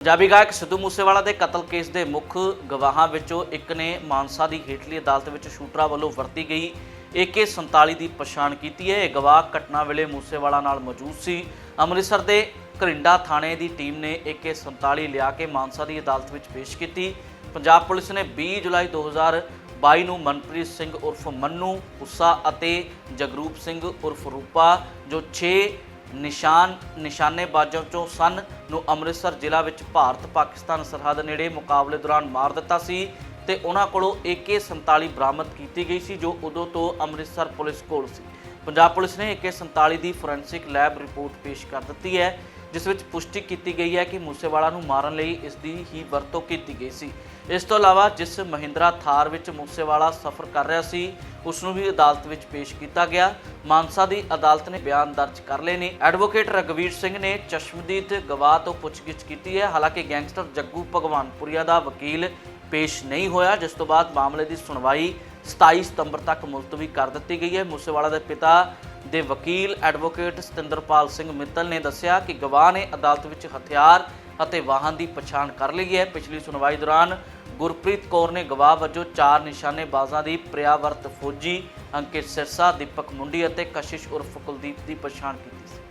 ਪੰਜਾਬੀ ਗਾਇਕ ਸਿੱਧੂ ਮੂਸੇਵਾਲਾ ਦੇ ਕਤਲ ਕੇਸ ਦੇ ਮੁੱਖ ਗਵਾਹਾਂ ਵਿੱਚੋਂ ਇੱਕ ਨੇ ਮਾਨਸਾ ਦੀ ਹੇਠਲੀ ਅਦਾਲਤ ਵਿੱਚ ਸ਼ੂਟਰਾਂ ਵੱਲੋਂ ਵਰਤੀ ਗਈ AK47 ਦੀ ਪਛਾਣ ਕੀਤੀ ਹੈ। ਇਹ ਗਵਾਹ ਘਟਨਾ ਵੇਲੇ ਮੂਸੇਵਾਲਾ ਨਾਲ ਮੌਜੂਦ ਸੀ। ਅੰਮ੍ਰਿਤਸਰ ਦੇ ਘਰਿੰਡਾ ਥਾਣੇ ਦੀ ਟੀਮ ਨੇ AK47 ਲਿਆ ਕੇ ਮਾਨਸਾ ਦੀ ਅਦਾਲਤ ਵਿੱਚ ਪੇਸ਼ ਕੀਤੀ। ਪੰਜਾਬ ਪੁਲਿਸ ਨੇ 20 ਜੁਲਾਈ 2022 ਨੂੰ ਮਨਪ੍ਰੀਤ ਸਿੰਘ ਉਰਫ ਮੰਨੂ, ਉਸਾ ਅਤੇ ਜਗਰੂਪ ਸਿੰਘ ਉਰਫ ਰੂਪਾ, ਜੋ 6 ਨਿਸ਼ਾਨ ਨਿਸ਼ਾਨੇਬਾਜ਼ਾਂ ਚੋਂ ਸਨ ਨੂੰ ਅੰਮ੍ਰਿਤਸਰ ਜ਼ਿਲ੍ਹਾ ਵਿੱਚ ਭਾਰਤ ਪਾਕਿਸਤਾਨ ਸਰਹੱਦ ਨੇੜੇ ਮੁਕਾਬਲੇ ਦੌਰਾਨ ਮਾਰ ਦਿੱਤਾ ਸੀ ਤੇ ਉਹਨਾਂ ਕੋਲੋਂ AK47 ਬਰਾਮਦ ਕੀਤੀ ਗਈ ਸੀ, ਜੋ ਉਦੋਂ ਤੋਂ ਅੰਮ੍ਰਿਤਸਰ ਪੁਲਿਸ ਕੋਲ ਸੀ। ਪੰਜਾਬ ਪੁਲਿਸ ਨੇ AK47 ਦੀ ਫੋਰੈਂਸਿਕ ਲੈਬ ਰਿਪੋਰਟ ਪੇਸ਼ ਕਰ ਦਿੱਤੀ ਹੈ। ਜਿਸ ਵਿੱਚ ਪੁਸ਼ਟੀ ਕੀਤੀ ਗਈ ਹੈ ਕਿ ਮੂਸੇਵਾਲਾ ਨੂੰ ਮਾਰਨ ਲਈ ਇਸ ਦੀ ਹੀ ਵਰਤੋਂ ਕੀਤੀ ਗਈ ਸੀ। ਇਸ ਤੋਂ ਇਲਾਵਾ ਜਿਸ ਮਹਿੰਦਰਾ ਥਾਰ ਵਿੱਚ ਮੂਸੇਵਾਲਾ ਸਫ਼ਰ ਕਰ ਰਿਹਾ ਸੀ, ਉਸ ਨੂੰ ਵੀ ਅਦਾਲਤ ਵਿੱਚ ਪੇਸ਼ ਕੀਤਾ ਗਿਆ। ਮਾਨਸਾ ਦੀ ਅਦਾਲਤ ਨੇ ਬਿਆਨ ਦਰਜ ਕਰ ਲਏ ਨੇ। ਐਡਵੋਕੇਟ ਰਗਵੀਰ ਸਿੰਘ ਨੇ ਚਸ਼ਮਦੀਦ ਗਵਾਹ ਤੋਂ ਪੁੱਛਗਿੱਛ ਕੀਤੀ ਹੈ। ਹਾਲਾਂਕਿ ਗੈਂਗਸਟਰ ਜੱਗੂ ਭਗਵਾਨਪੁਰੀਆ ਦਾ ਵਕੀਲ ਪੇਸ਼ ਨਹੀਂ ਹੋਇਆ, ਜਿਸ ਤੋਂ ਬਾਅਦ ਮਾਮਲੇ ਦੀ ਸੁਣਵਾਈ 27 ਸਤੰਬਰ ਤੱਕ ਮੁਲਤਵੀ ਕਰ ਦਿੱਤੀ ਗਈ ਹੈ। ਮੂਸੇਵਾਲਾ ਦੇ ਪਿਤਾ ਦੇ ਵਕੀਲ ਐਡਵੋਕੇਟ ਸਤਿੰਦਰਪਾਲ ਸਿੰਘ ਮਿੱਤਲ ਨੇ ਦੱਸਿਆ ਕਿ ਗਵਾਹ ਨੇ ਅਦਾਲਤ ਵਿੱਚ ਹਥਿਆਰ ਅਤੇ ਵਾਹਨ ਦੀ ਪਛਾਣ ਕਰ ਲਈ ਹੈ। ਪਿਛਲੀ ਸੁਣਵਾਈ ਦੌਰਾਨ ਗੁਰਪ੍ਰੀਤ ਕੌਰ ਨੇ ਗਵਾਹ ਵਜੋਂ ਚਾਰ ਨਿਸ਼ਾਨੇਬਾਜ਼ਾਂ ਦੀ ਪ੍ਰਿਆਵਰਤ ਫੌਜੀ ਅੰਕਿਤ ਸਿਰਸਾ, ਦੀਪਕ ਮੁੰਡੀ ਅਤੇ ਕਸ਼ਿਸ਼ ਉਰਫ ਕੁਲਦੀਪ ਦੀ ਪਛਾਣ ਕੀਤੀ ਸੀ।